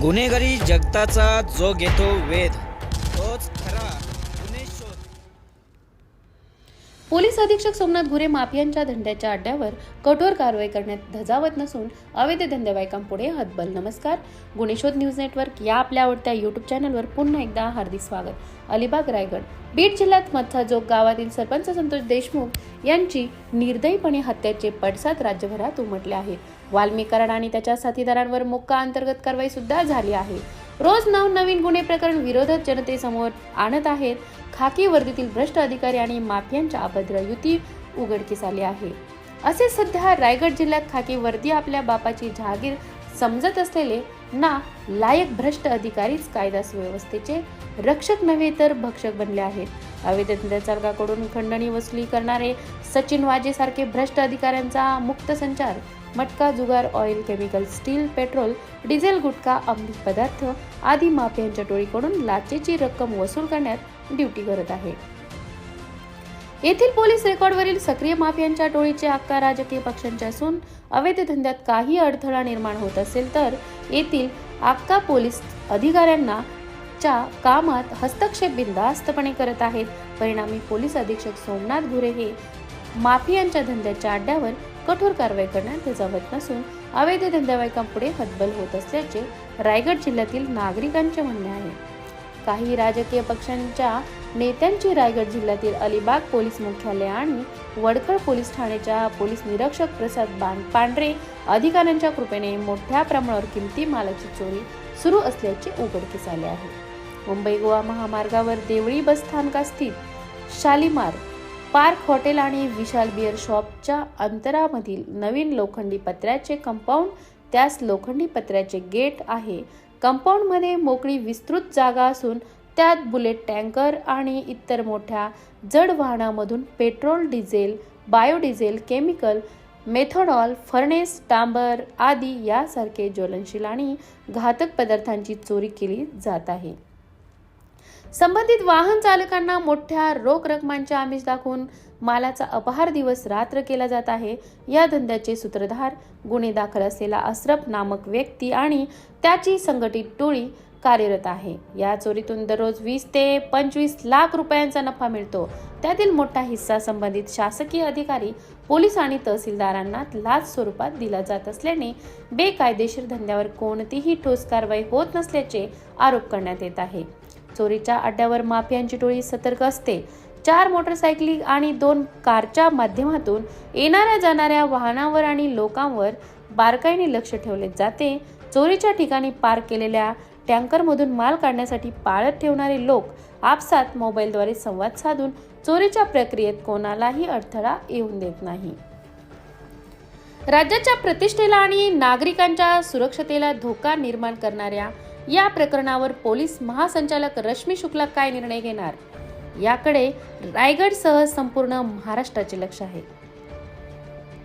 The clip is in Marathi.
गुन्हेगारी जगताचा जो घेतो वेध तोच पोलीस अधीक्षक सोमनाथ गुरे माफियांच्या धंद्याच्या अड्ड्यावर कठोर कारवाई करण्यात धजावत नसून अवैध धंदेवाईकांपुढे हतबल. नमस्कार. गुणेशोध न्यूज नेटवर्क या आपल्या आवडत्या युट्यूब चॅनलवर पुन्हा एकदा हार्दिक स्वागत. अलिबाग रायगड. बीड जिल्ह्यात मत्थाजोग गावातील सरपंच संतोष देशमुख यांची निर्दयीपणे हत्याचे पडसाद राज्यभरात उमटले आहेत वाल्मी कराड आणि त्याच्या साथीदारांवर मोक्का अंतर्गत कारवाई सुद्धा झाली आहे. रोज नवनवीन गुन्हे प्रकरण विरोधक जनतेसमोर आणत आहेत. खाकी वर्दीतील भ्रष्ट अधिकारी आणि माफियांच्या अभद्र युती उघडकीस आली आहे. असे सध्या रायगड जिल्ह्यात खाकी वर्दी आपल्या बापाची जहागीर समजत असलेले ना लायक भ्रष्ट अधिकारीच कायदा सुव्यवस्थेचे रक्षक नव्हे तर भक्षक बनले आहेत. अवैध खंडणी वसुली करणारे सचिन वाजेसारखे भ्रष्ट अधिकाऱ्यांचा मुक्त संचार मटका जुगार oil chemical steel petrol diesel gutkha अंमली पदार्थ आदी माफियांच्या टोळीकडून लाचेची रक्कम वसूल करण्यात ड्युटी करत आहे. येथील पोलीस रेकॉर्डवरील सक्रिय माफियांच्या टोळीचे अक्का राजकीय पक्षांचे असून अवैध धंद्यात काही अडथळा निर्माण होत असेल तर येथील आक्का पोलीस अधिकाऱ्यांना च्या कामात हस्तक्षेप बिनधास्तपणे करत आहेत. परिणामी पोलीस अधीक्षक सोमनाथ गुरे हे माफियांच्या धंद्याच्या अड्ड्यावर कठोर कारवाई करण्यात जमत नसून अवैध धंद्यावाईकांपुढे हतबल होत असल्याचे रायगड जिल्ह्यातील नागरिकांचे म्हणणे आहे. काही राजकीय पक्षांच्या नेत्यांची रायगड जिल्ह्यातील अलिबाग पोलीस मुख्यालय आणि वडखळ पोलीस ठाण्याच्या पोलीस निरीक्षक प्रसाद बाण पांढरे अधिकाऱ्यांच्या कृपेने मोठ्या प्रमाणावर किमती मालाची चोरी सुरू असल्याचे उघडकीस आले आहे. मुंबई गोवा महामार्गावर देवळी बस स्थानकास्थित शालिमार पार्क हॉटेल आणि विशाल बिअर शॉपच्या अंतरामधील नवीन लोखंडी पत्र्याचे कंपाऊंड त्यास लोखंडी पत्र्याचे गेट आहे. कंपाऊंडमध्ये मोकळी विस्तृत जागा असून त्यात बुलेट टँकर आणि इतर मोठ्या जड वाहनामधून पेट्रोल डिझेल बायोडिझेल केमिकल मेथॉडॉल फर्नेस डांबर आदी यासारखे ज्वलनशील आणि घातक पदार्थांची चोरी केली जात आहे. संबंधित वाहन चालकांना मोठ्या रोख रकमांच्या आमिष दाखवून मालाचा अपहार दिवस रात्र केला जात आहे. या धंद्याचे सूत्रधार गुन्हे दाखल असलेला अश्रफ नामक व्यक्ती आणि त्याची संघटित टोळी कार्यरत आहे. या चोरीतून दररोज वीस ते पंचवीस लाख रुपयांचा नफा मिळतो. त्यातील मोठा हिस्सा संबंधित शासकीय अधिकारी पोलीस आणि तहसीलदारांना लाच स्वरूपात दिला जात असल्याने बेकायदेशीर धंद्यावर कोणतीही ठोस कारवाई होत नसल्याचे आरोप करण्यात येत आहे. चोरीच्या अड्ड्यावर माफियांची टोळी सतर्क असते. चार मोटरसायकली आणि दोन कारच्या माध्यमातून येणाऱ्या जाणाऱ्या वाहनावर आणि लोकांवर बारकाईने लक्ष ठेवले जाते. चोरीच्या ठिकाणी पार्क केलेल्या टँकरमधून माल काढण्यासाठी पाळत ठेवणारे लोक आपसात मोबाईलद्वारे संवाद साधून चोरीच्या प्रक्रियेत कोणालाही अडथळा येऊन देत नाही. राज्याच्या प्रतिष्ठेला आणि नागरिकांच्या सुरक्षतेला धोका निर्माण करणाऱ्या या प्रकरणावर पोलीस महासंचालक रश्मी शुक्ला काय निर्णय घेणार? याकडे रायगडसह संपूर्ण महाराष्ट्राचे लक्ष आहे.